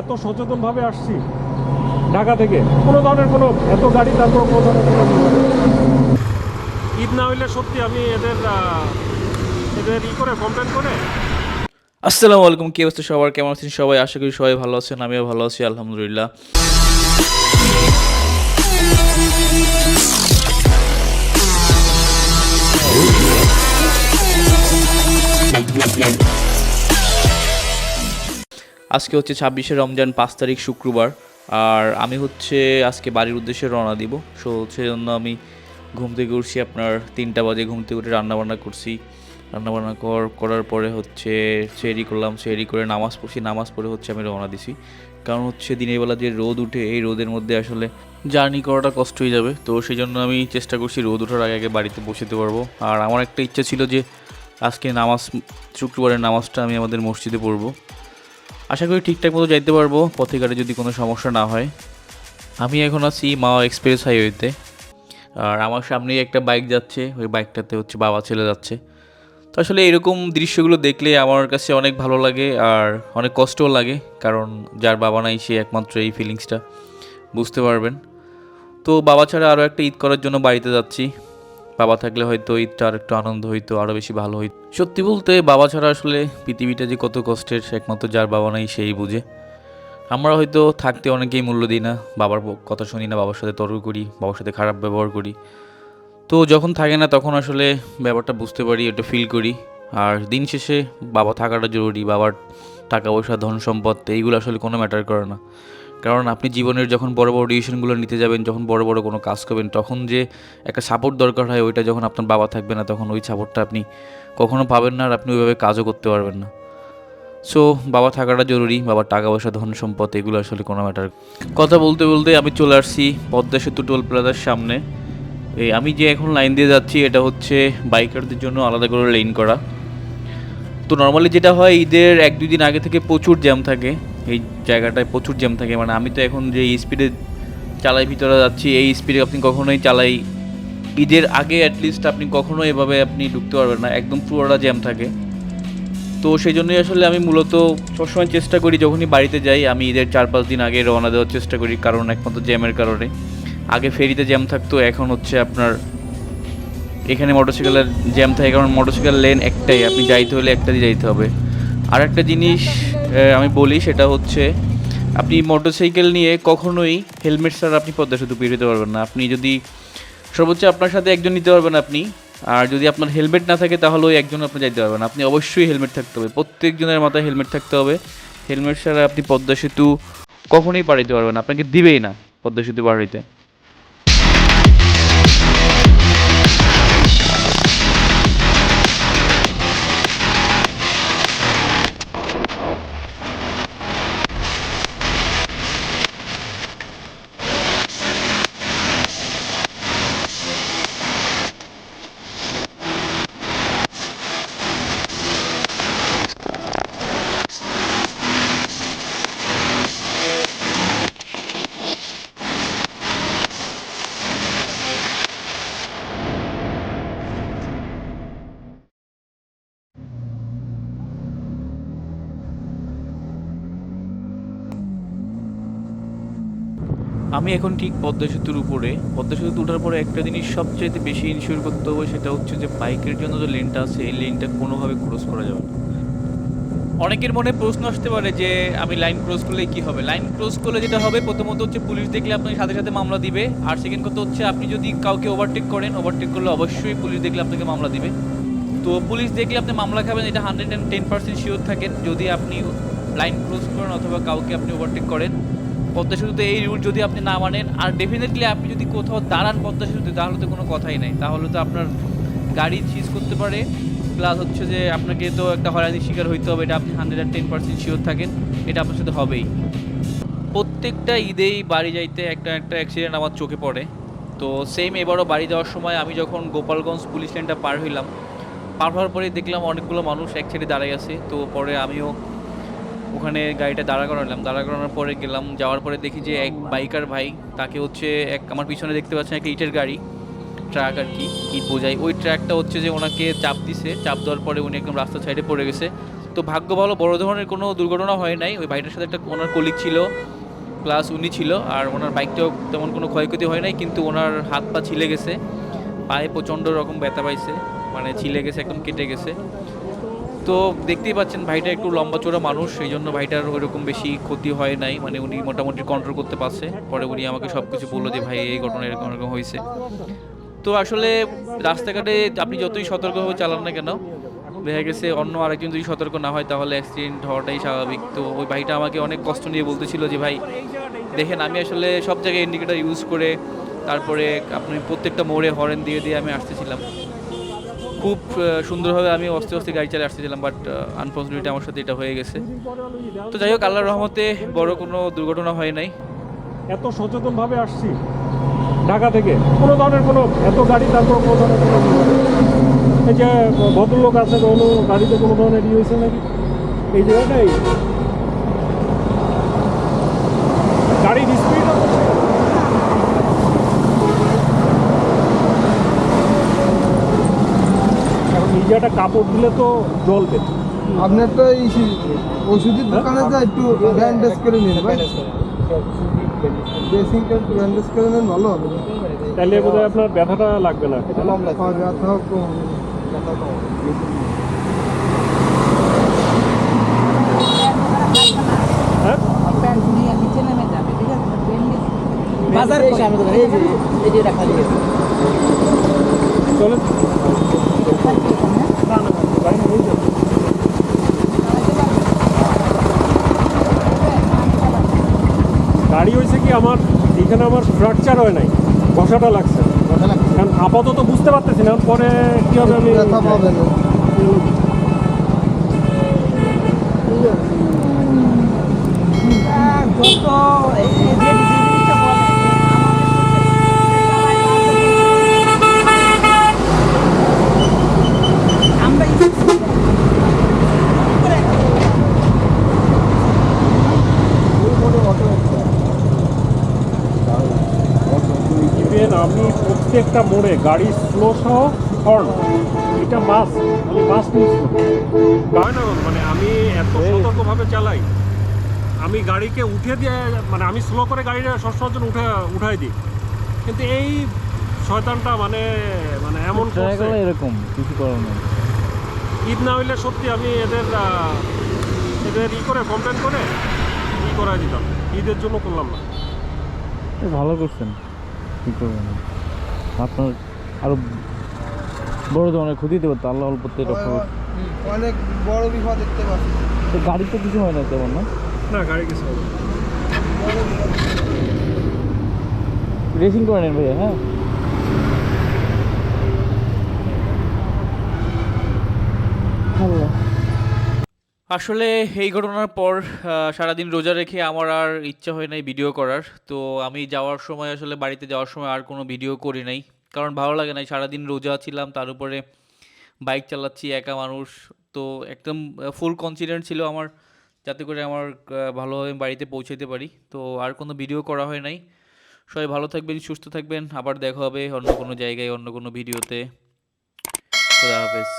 এত সচেতনভাবে আসছি ঢাকা থেকে, কোনো ধরনের কোনো এত গাড়ি তারপর কোনো ধরনের কোনো ঈদ না হইলে সত্যি আমি এদের এদের ই করে কমপ্লেন করে। আসসালামু আলাইকুম, কি অবস্থা সবার? কেমন আছেন সবাই? আশা করি সবাই ভালো আছেন, আমিও ভালো আছি, আলহামদুলিল্লাহ। আজকে হচ্ছে ছাব্বিশে রমজান, পাঁচ তারিখ শুক্রবার। আর আমি হচ্ছে আজকে বাড়ির উদ্দেশ্যে রওনা দিব। সো জন্য আমি ঘুম থেকে উঠছি আপনার তিনটা বাজে, ঘুম থেকে উঠে রান্নাবান্না করছি। রান্নাবান্না কর, করার পরে হচ্ছে সেরি করলাম সেরি করে নামাজ পড়ছি। নামাজ পড়ে হচ্ছে আমি রওনা দিছি। কারণ হচ্ছে দিনের বেলা যে রোদ উঠে, এই রোদের মধ্যে আসলে জার্নি করাটা কষ্ট হয়ে যাবে। তো সেই জন্য আমি চেষ্টা করছি রোদ ওঠার আগে আগে বাড়িতে বসেতে পারব। আর আমার একটা ইচ্ছা ছিল যে আজকে নামাজ, শুক্রবারের নামাজটা আমি আমাদের মসজিদে পড়ব। আশা করি ঠিকঠাক মতো যাইতে পারব পথে ঘাটে যদি কোনো সমস্যা না হয়। আমি এখন আছি মাও এক্সপ্রেস হাইওয়েতে। আর আমার সামনেই একটা বাইক যাচ্ছে, ওই বাইকটাতে হচ্ছে বাবা ছেলে যাচ্ছে। তো আসলে এরকম দৃশ্যগুলো দেখলে আমার কাছে অনেক ভালো লাগে আর অনেক কষ্টও লাগে, কারণ যার বাবা নাই সে একমাত্র এই ফিলিংসটা বুঝতে পারবেন। তো বাবা ছাড়া আরও একটা ঈদ করার জন্য বাড়িতে যাচ্ছি। বাবা থাকলে হয়তো ঈদটা আর একটু আনন্দ হইতো আরও বেশি ভালো হইতো। সত্যি বলতে বাবা ছাড়া আসলে পৃথিবীটা যে কত কষ্টের একমাত্র যার বাবা নাই সেই বুঝে। আমরা হয়তো থাকতে অনেকেই মূল্য দিই না, বাবার কথা শুনি না, বাবার সাথে তর্ক করি, বাবার সাথে খারাপ ব্যবহার করি। তো যখন থাকে না তখন আসলে ব্যাপারটা বুঝতে পারি, ওটা ফিল করি। আর দিন শেষে বাবা থাকাটা জরুরি, বাবার টাকা পয়সা, ধন সম্পদ, এইগুলো আসলে কোনো ম্যাটার করে না। কারণ আপনি জীবনের যখন বড় বড় ডিসিশনগুলো নিতে যাবেন, যখন বড় বড় কোনো কাজ করবেন, তখন যে একটা সাপোর্ট দরকার হয়, ওইটা যখন আপনার বাবা থাকবে না, তখন ওই সাপোর্টটা আপনি কখনো পাবেন না আর আপনি ওইভাবে কাজও করতে পারবেন না। সো বাবা থাকাটা জরুরি, বাবার টাকা পয়সা, ধন সম্পদ, এগুলো আসলে কোনো ম্যাটার কথা বলতে বলতে আমি চলে আসছি পদ্মা সেতু টোল প্লাজার সামনে। এই আমি যে এখন লাইন দিয়ে যাচ্ছি, এটা হচ্ছে বাইকারদের জন্য আলাদা করে লেন করা। তো নর্মালি যেটা হয়, ঈদের এক দুই দিন আগে থেকে প্রচুর জ্যাম থাকে। এই জায়গাটায় প্রচুর জ্যাম থাকে। মানে আমি তো এখন যে স্পিডে চালাই ভিতরে যাচ্ছি, এই স্পিডে আপনি কখনোই চালাই, ঈদের আগে অ্যাটলিস্ট আপনি কখনো এভাবে আপনি ঢুকতে পারবেন না, একদম পুরোটা জ্যাম থাকে। তো সেই জন্যই আসলে আমি মূলত সবসময় চেষ্টা করি যখনই বাড়িতে যাই, আমি ঈদের চার পাঁচ দিন আগে রওনা দেওয়ার চেষ্টা করি, কারণ একমাত্র জ্যামের কারণে। আগে ফেরিতে জ্যাম থাকতো, এখন হচ্ছে আপনার এখানে মোটরসাইকেলের জ্যাম থাকে, কারণ মোটরসাইকেল লেন একটাই, আপনি যাইতে হলে একটা দিয়ে যাইতে হবে। আর একটা জিনিস আমি বলি সেটা হচ্ছে, আপনি মোটরসাইকেল নিয়ে কখনোই হেলমেট ছাড়া আপনি পদ্মা সেতু পেরিয়ে যেতে পারবেন না। আপনি যদি সর্বোচ্চ আপনার সাথে একজন নিতে পারবেন আপনি, আর যদি আপনার হেলমেট না থাকে তাহলে ওই একজন আপনি যাইতে পারবেন আপনি অবশ্যই হেলমেট থাকতে হবে। প্রত্যেকজনের মাথায় হেলমেট থাকতে হবে। হেলমেট ছাড়া আপনি পদ্মা সেতু কখনোই হইতে পারবেন আপনাকে দিবেই না পদ্মা সেতু পার আমি এখন ঠিক পদ্মা সেতুর উপরে। পদ্মা সেতু ওঠার পরে একটা জিনিস সবচাইতে বেশি ইনশিওর করতে হবে, সেটা হচ্ছে যে বাইকের জন্য যে লেনটা আছে, এই লেনটা কোনোভাবে ক্রস করা যাবে না। অনেকের মনে প্রশ্ন আসতে পারে যে আমি লাইন ক্রস করলে কি হবে? লাইন ক্রস করলে যেটা হবে, প্রথমত হচ্ছে পুলিশ দেখলে আপনাকে সাথে সাথে মামলা দিবে। আর সেকেন্ড কথা হচ্ছে, আপনি যদি কাউকে ওভারটেক করেন ওভারটেক করলে অবশ্যই পুলিশ দেখলে আপনাকে মামলা দিবে। তো পুলিশ দেখলে আপনি মামলা খাবেন, এটা hundred and ten percent sure থাকেন। যদি আপনি লাইন ক্রস করেন অথবা কাউকে আপনি ওভারটেক করেন পদ্মা সেতুতে এই রুট যদি আপনি না মানেন, আর ডেফিনেটলি আপনি যদি কোথাও দাঁড়ান পদ্মা সেতুতে তাহলে তো কোনো কথাই নেই। তাহলে তো আপনার গাড়ি সিজ করতে পারে। প্লাস হচ্ছে যে আপনাকে তো একটা হয়রানির শিকার হইতে হবে, এটা আপনি hundred and ten percent sure থাকেন, এটা আপনার সাথে হবেই। প্রত্যেকটা ঈদেই বাড়ি যাইতে একটা একটা অ্যাক্সিডেন্ট আমার চোখে পড়ে। তো সেম এবারও বাড়ি যাওয়ার সময় আমি যখন গোপালগঞ্জ পুলিশ লাইনটা পার হইলাম, পার হওয়ার পরে দেখলাম অনেকগুলো মানুষ এক সাইডে দাঁড়াই আছে। তো পরে আমিও ওখানে গাড়িটা দাঁড়া করালাম। দাঁড়া করানোর পরে গেলাম, যাওয়ার পরে দেখি যে এক বাইকার ভাই, তাকে হচ্ছে এক, আমার পিছনে দেখতে পাচ্ছেন একটা ইটের গাড়ি, ট্রাক আর কি ইট বোঝাই ওই ট্র্যাকটা হচ্ছে যে ওনাকে চাপ দিছে, চাপ দেওয়ার পরে উনি একদম রাস্তার সাইডে পড়ে গেছে। তো ভাগ্য ভালো, বড় ধরনের কোনো দুর্ঘটনা হয় নাই। ওই বাইকটার সাথে একটা, ওনার কলিগ ছিল প্লাস উনি ছিল, আর ওনার বাইকটাও তেমন কোনো ক্ষয়ক্ষতি হয় নাই, কিন্তু ওনার হাত পা ছিলে গেছে। পায়ে প্রচণ্ড রকম ব্যথা পাইছে মানে ছিলে গেছে, একদম কেটে গেছে। তো দেখতেই পাচ্ছেন ভাইটা একটু লম্বা চোরা মানুষ, সেই জন্য ভাইটার ওইরকম বেশি ক্ষতি হয় নাই। মানে উনি মোটামুটি কন্ট্রোল করতে পারছে। পরে উনি আমাকে সব কিছু বলল যে, ভাই, এই ঘটনা এরকম এরকম হয়েছে। তো আসলে রাস্তাঘাটে আপনি যতই সতর্কভাবে চালান না কেন, দেখা গেছে অন্য আরেকজন যদি সতর্ক না হয়, তাহলে অ্যাক্সিডেন্ট হওয়াটাই স্বাভাবিক। তো ওই ভাইটা আমাকে অনেক কষ্ট নিয়ে বলতেছিল যে, ভাই, দেখেন, আমি আসলে সব জায়গায় ইন্ডিকেটার ইউজ করে তারপরে আপনি প্রত্যেকটা মোড়ে হরেন দিয়ে দিয়ে আমি আসতেছিলাম। খুব সুন্দরভাবে আমি অস্তে অস্তে গাড়ি চালিয়ে আসতেছিলাম বাট আনফর্চুনেটলি আমার সাথে এটা হয়ে গেছে। তো যাই হোক, আল্লাহর রহমতে বড় কোনো দুর্ঘটনা হয় নাই। এত সচেতনভাবে আসছি ঢাকা থেকে। কোনো ধরনের কোনো, এত গাড়ি তারপর কোনো ধরনের কোনো এই যে ভদ্রলোক আছে কোনো গাড়িতে কোনো ধরনের ইয়ে হয়েছে নাকি? এই জায়গাটাই এই জায়গাটা কাপড় দিলে তো জ্বলবে আপনার তো এই ওষুধের দোকানে যা একটু ব্যান্ডেজ করে নিন ভাই ড্রেসিংটা একটু ব্যান্ডেজ করে নেন ভালো হবে তাহলে বোধহয় আপনার ব্যথাটা লাগবে না আর ব্যথাও কম হবে। হ্যাঁ বাজার কই আমি এই যে এই যে রাখা চলে না না গাড়ি নিয়ে যাবে গাড়ি হয়েছে কি আমার এখানে আমার ফ্র্যাকচার হয় নাই? বসাটা লাগছে। কারণ আপাতত বুঝতে পারতেছি না পরে কি হবে আমি যত এই যে যে জিনিসটা বলে আমরা ইভেন আমি প্রত্যেকটা মোড়ে গাড়ি স্লো সহ হর্ন। এটা মাস আমি মাস ইউজ করি হয় না মানে আমি এত সতর্কভাবে চালাই। আমি গাড়িকে উঠে দিয়ে মানে আমি স্লো করে গাড়িটা সবসময় জন্য উঠে উঠাই দিই। কিন্তু এই শয়তানটা মানে মানে এমন এরকম কিছু করার নেই। ঈদ না হইলে সত্যি আমি এদের এদের ই করে কমপ্লেন করে ই করাই দিতাম। ঈদের জন্য করলাম না। ভালো করছেন কি করবেন? না। আপনার আরও বড় ধরনের ক্ষতি দিতে পারতো আল্লাহ অল্পতে রক্ষা অনেক বড় বিপদ দেখতে পাচ্ছি। তো গাড়ি তো কিছু হয় না তেমন না? না গাড়ি কিছু হবে রেসিং করে নেন ভাইয়া হ্যাঁ? আল্লাহ আসলে এই ঘটনার পর সারাদিন রোজা রেখে আমার আর ইচ্ছা হয় নাই ভিডিও করার। তো আমি যাওয়ার সময়, আসলে বাড়িতে যাওয়ার সময় আর কোনো ভিডিও করি নাই। কারণ ভালো লাগে না সারাদিন রোজা ছিলাম, তার উপরে বাইক চালাচ্ছি, একা মানুষ। তো একদম ফুল কনফিডেন্ট ছিল আমার, যাতে করে আমার ভালোভাবে বাড়িতে পৌঁছাতে পারি। তো আর কোনো ভিডিও করা হয় নাই। সবাই ভালো থাকবেন, সুস্থ থাকবেন। আবার দেখা হবে অন্য কোনো জায়গায়, অন্য কোনো ভিডিওতে খোদা হাফেজ।